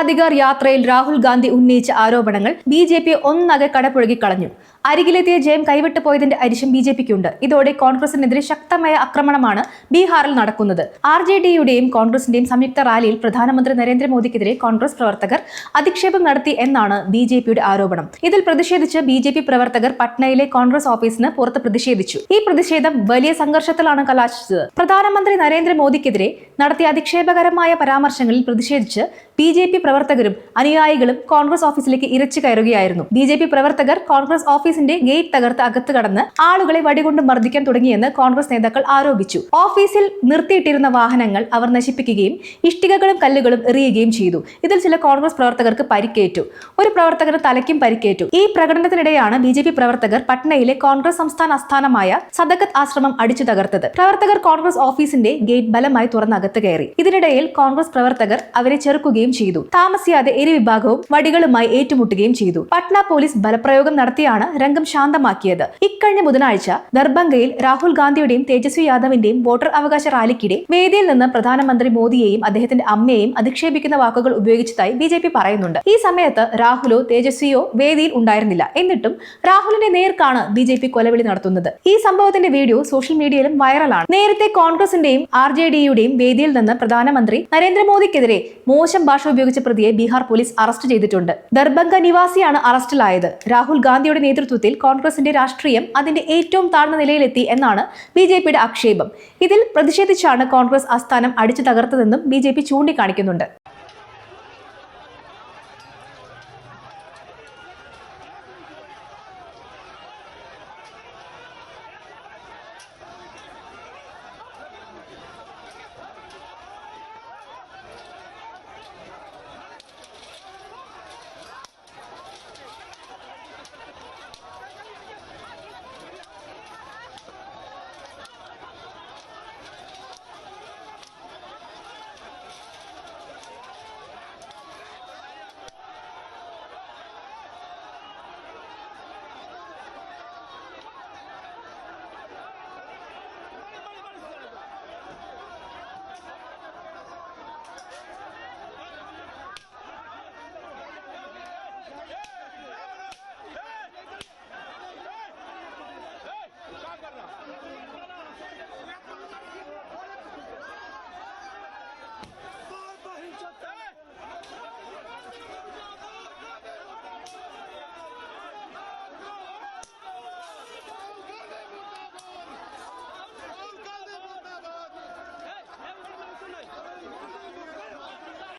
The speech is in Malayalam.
അധികാർ യാത്രയിൽ രാഹുൽ ഗാന്ധി ഉന്നയിച്ച ആരോപണങ്ങൾ ബി ജെ പി ഒന്നകെ കടപുഴകി കളഞ്ഞു. അരികിലെത്തിയ ജയം കൈവിട്ടു പോയതിന്റെ അരിശം ബി ജെ പിക്കുണ്ട്. ഇതോടെ കോൺഗ്രസിനെതിരെ ശക്തമായ ആക്രമണമാണ് ബീഹാറിൽ നടക്കുന്നത്. ആർ ജെ ഡിയുടെയും കോൺഗ്രസിന്റെയും സംയുക്ത റാലിയിൽ പ്രധാനമന്ത്രി നരേന്ദ്രമോദിക്കെതിരെ കോൺഗ്രസ് പ്രവർത്തകർ അധിക്ഷേപം നടത്തി എന്നാണ് ബി ജെ പിയുടെ ആരോപണം. ഇതിൽ പ്രതിഷേധിച്ച് ബി ജെ പി പ്രവർത്തകർ പട്നയിലെ കോൺഗ്രസ് ഓഫീസിന് പുറത്ത് പ്രതിഷേധിച്ചു. ഈ പ്രതിഷേധം വലിയ സംഘർഷത്തിലാണ് കലാശിച്ചത്. പ്രധാനമന്ത്രി നരേന്ദ്രമോദിക്കെതിരെ നടത്തിയ അധിക്ഷേപകരമായ പരാമർശങ്ങളിൽ പ്രതിഷേധിച്ച് ബി ജെ പി പ്രവർത്തകരും അനുയായികളും കോൺഗ്രസ് ഓഫീസിലേക്ക് ഇരച്ചു കയറുകയായിരുന്നു. ബി ജെ പി പ്രവർത്തകർ കോൺഗ്രസ് ഓഫീസിന്റെ ഗേറ്റ് തകർത്ത് അകത്ത് കടന്ന് ആളുകളെ വടികൊണ്ട് മർദ്ദിക്കാൻ തുടങ്ങിയെന്ന് കോൺഗ്രസ് നേതാക്കൾ ആരോപിച്ചു. ഓഫീസിൽ നിർത്തിയിട്ടിരുന്ന വാഹനങ്ങൾ അവർ നശിപ്പിക്കുകയും ഇഷ്ടികകളും കല്ലുകളും എറിയുകയും ചെയ്തു. ഇതിൽ ചില കോൺഗ്രസ് പ്രവർത്തകർക്ക് പരിക്കേറ്റു. ഒരു പ്രവർത്തകന് തലയ്ക്കും പരിക്കേറ്റു. ഈ പ്രകടനത്തിനിടെയാണ് ബി ജെ പി പ്രവർത്തകർ പട്നയിലെ കോൺഗ്രസ് സംസ്ഥാന ആസ്ഥാനമായ സദക്കത്ത് ആശ്രമം അടിച്ചു തകർത്തത്. പ്രവർത്തകർ കോൺഗ്രസ് ഓഫീസിന്റെ ഗേറ്റ് ബലമായി തുറന്ന അകത്ത് കയറി. ഇതിനിടയിൽ കോൺഗ്രസ് പ്രവർത്തകർ അവരെ ചെറുക്കുകയും ചെയ്തു. താമസിയാതെ ഇരു വിഭാഗവും വടികളുമായി ഏറ്റുമുട്ടുകയും ചെയ്തു. പട്ന പോലീസ് ബലപ്രയോഗം നടത്തിയാണ് രംഗം ശാന്തമാക്കിയത്. ഇക്കഴിഞ്ഞ ബുധനാഴ്ച ദർഭംഗയിൽ രാഹുൽ ഗാന്ധിയുടെയും തേജസ്വി യാദവിന്റെയും വോട്ടർ അവകാശ റാലിക്കിടെ വേദിയിൽ നിന്ന് പ്രധാനമന്ത്രി മോദിയെയും അദ്ദേഹത്തിന്റെ അമ്മയെയും അധിക്ഷേപിക്കുന്ന വാക്കുകൾ ഉപയോഗിച്ചതായി ബി ജെ പി പറയുന്നുണ്ട്. ഈ സമയത്ത് രാഹുലോ തേജസ്വിയോ വേദിയിൽ ഉണ്ടായിരുന്നില്ല. എന്നിട്ടും രാഹുലിനെ നേർക്കാണ് ബി ജെ പി കൊലവിളി നടത്തുന്നത്. ഈ സംഭവത്തിന്റെ വീഡിയോ സോഷ്യൽ മീഡിയയിലും വൈറലാണ്. നേരത്തെ കോൺഗ്രസിന്റെയും ആർ ജെ ഡിയുടെയും വേദിയിൽ നിന്ന് പ്രധാനമന്ത്രി നരേന്ദ്രമോദിക്കെതിരെ മോശം ഭാഷ ഉപയോഗിച്ച പ്രതിയെ ബീഹാർ പോലീസ് അറസ്റ്റ് ചെയ്തിട്ടുണ്ട്. ദർഭംഗ നിവാസിയാണ് അറസ്റ്റിലായത്. രാഹുൽ ഗാന്ധിയുടെ നേതൃത്വത്തിൽ കോൺഗ്രസിന്റെ രാഷ്ട്രീയം അതിന്റെ ഏറ്റവും താഴ്ന്ന നിലയിലെത്തി എന്നാണ് ബി ജെ പിയുടെ ആക്ഷേപം. ഇതിൽ പ്രതിഷേധിച്ചാണ് കോൺഗ്രസ് ആസ്ഥാനം അടിച്ചു തകർത്തതെന്നും ബി ജെ പി ചൂണ്ടിക്കാണിക്കുന്നുണ്ട്.